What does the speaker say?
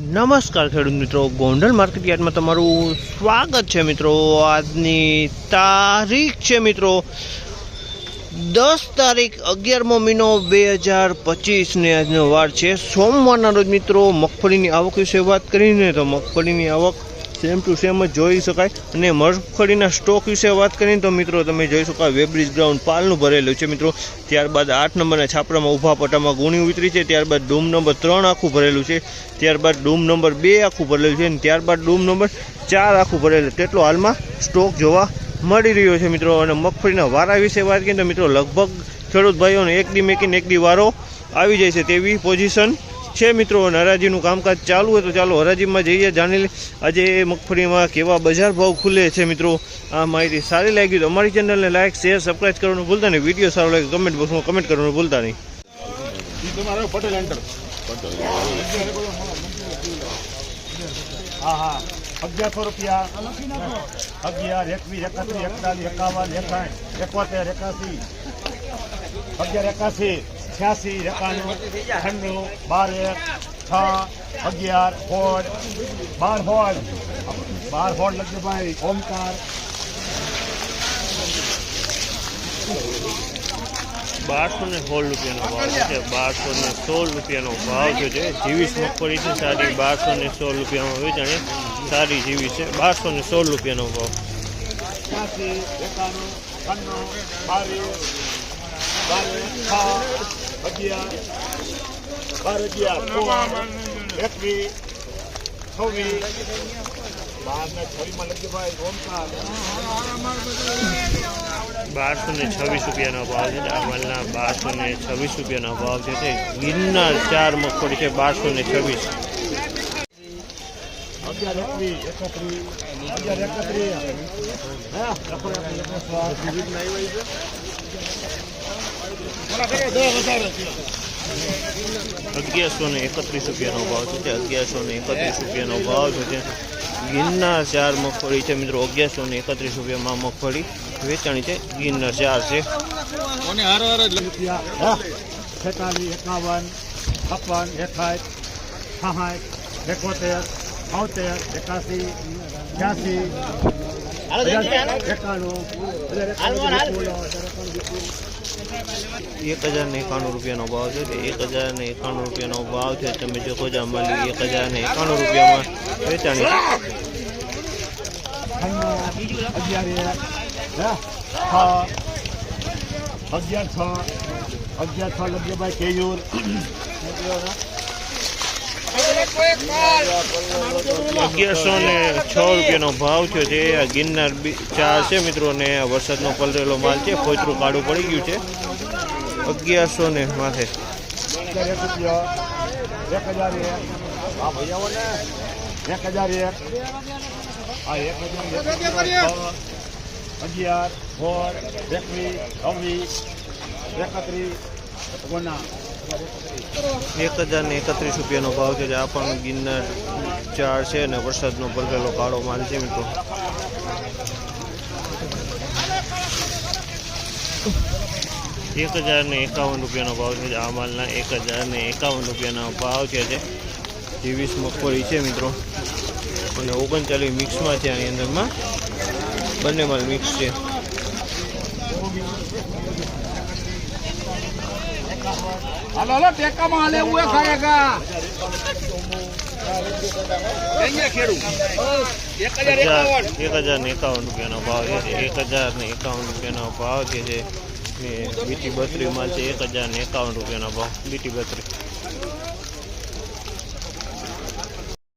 નમસ્કાર ખેડૂત મિત્રો, ગોંડલ માર્કેટ યાર્ડમાં તમારું સ્વાગત છે મિત્રો. આજની તારીખ છે મિત્રો, દસ તારીખ અગિયારમો મહિનો બે હજાર પચીસને આજનો વાર છે. સોમવારના રોજ મિત્રો મગફળીની આવક વિશે વાત કરીને, તો મગફળીની આવક સેમ ટુ સેમ જ જોઈ શકાય. અને મગફળીના સ્ટોક વિશે વાત કરીને તો મિત્રો તમે જોઈ શકો વેબ્રિજ ગ્રાઉન્ડ પાલનું ભરેલું છે મિત્રો. ત્યારબાદ આઠ નંબરના છાપરામાં ઊભા પટામાં ગુણી ઉતરી છે. ત્યારબાદ ડૂમ નંબર ત્રણ આખું ભરેલું છે. ત્યારબાદ ડૂમ નંબર બે આખું ભરેલું છે. અને ત્યારબાદ ડૂમ નંબર ચાર આખું ભરેલું તેટલો હાલમાં સ્ટોક જોવા મળી રહ્યો છે મિત્રો. અને મગફળીના વારા વિશે વાત કરીએ તો મિત્રો લગભગ ખેડૂત ભાઈઓને એક દી મેકીને એક દી વારો આવી જાય છે તેવી પોઝિશન છે મિત્રો, અને હરાજીનું કામકાજ ચાલુ હોય તો ચાલો હરાજીમાં જઈએ. જાણી લઈએ આજે મગફળીમાં કેવા બજાર ભાવ ખુલે છે મિત્રો. આ માહિતી સારી લાગી તો અમારી ચેનલને લાઈક, શેર સબસ્ક્રાઈબ કરવાનું ભૂલતા નહીં. વીડિયો સારો લાગે કમેન્ટ બોક્સમાં કમેન્ટ કરવાનું ભૂલતા નહીં. હા હા. અગિયારસો રૂપિયા. અગિયાર, એકવીસ, એકત્રીસ, એકતાલીસ, એકાવન એકાઠ એકોતેર, એકાસી. અગિયાર, એકાસી. છ્યાસી એકાણું છન્નું બાર એક છ અગિયાર ફોડ બાર ફોડ બાર ફોડ લખજો ઓમકાર. બારસો ને સોળ રૂપિયાનો ભાવ છે બારસો ને સોળ રૂપિયાનો ભાવ જો છે જીવીસ મગફળી છે સારી બારસો ને સોળ રૂપિયામાં વેચાણે સારી જીવી છે. બારસો ને સોળ રૂપિયાનો ભાવ છ્યાસી એકાણું છન્નું બાવીસ બારસો ને છવ્વીસ રૂપિયાનો ભાવ છે માલના બારસો ને છવ્વીસ રૂપિયાનો ભાવ છે તે ગિરનાર ચાર મગફળી છે બારસો ને છવ્વીસ એકત્રીસ અગિયાર એકત્રીસ હા લખો અગિયારસો ને એકત્રીસ રૂપિયાનો ભાવ છે તે અગિયારસો ને એકત્રીસ રૂપિયાનો ભાવ છે તે ગિરનાર ચાર મગફળી છે મિત્રો અગિયારસો ને એકત્રીસ રૂપિયામાં મગફળી વેચાણી છે. ગિરનાર ચાર છે. છેતાલીસ એકાવન છપ્પન એકાઠ સાઠ એકોતેર છોતેર એકાસી છ્યાસી એકાણું એક હજાર ને એકાણું રૂપિયાનો ભાવ છે તે એક હજાર ને એકાણું રૂપિયાનો ભાવ છે. તમે જો કોજા મળી એક હજાર ને એકાણું રૂપિયામાં વેચાણી. અગિયાર છ અગિયાર છ, અગિયાર ભાઈ કેયુર. અગિયારસો ને છ રૂપિયાનો ભાવ થયો છે. આ ગિરનાર ચાર છે મિત્રો ને વરસાદનો પલરેલો માલ છે. ફોચરું કાળું પડી ગયું છે. અગિયારસો ને માથે. અગિયાર એકવીસ એકત્રીસ એક હજાર ને એકત્રીસ રૂપિયાનો ભાવ છે આ પણ ગિરનાર ચાર છે અને વરસાદનો ભરગેલો કાળો માલ છે, મિત્રો. એક હજાર ને એકાવન રૂપિયાનો ભાવ છે આ માલના એક હજાર ને એકાવન રૂપિયાનો ભાવ છે ત્રેવીસ મગફળી છે, મિત્રો. અને ઓગણચાલીસ મિક્સમાં છે, આની અંદરમાં. બંને માલ મિક્સ છે. હાલો હાલો ટેકામાં હાલે એવું ખાયગા એક હજાર ને એકાવન રૂપિયાનો ભાવ છે એક હજાર ને એકાવન રૂપિયાનો ભાવ છે જે બીટી બત્રી માલ છે એક હજાર ને એકાવન રૂપિયાનો ભાવ બીટી બત્રી.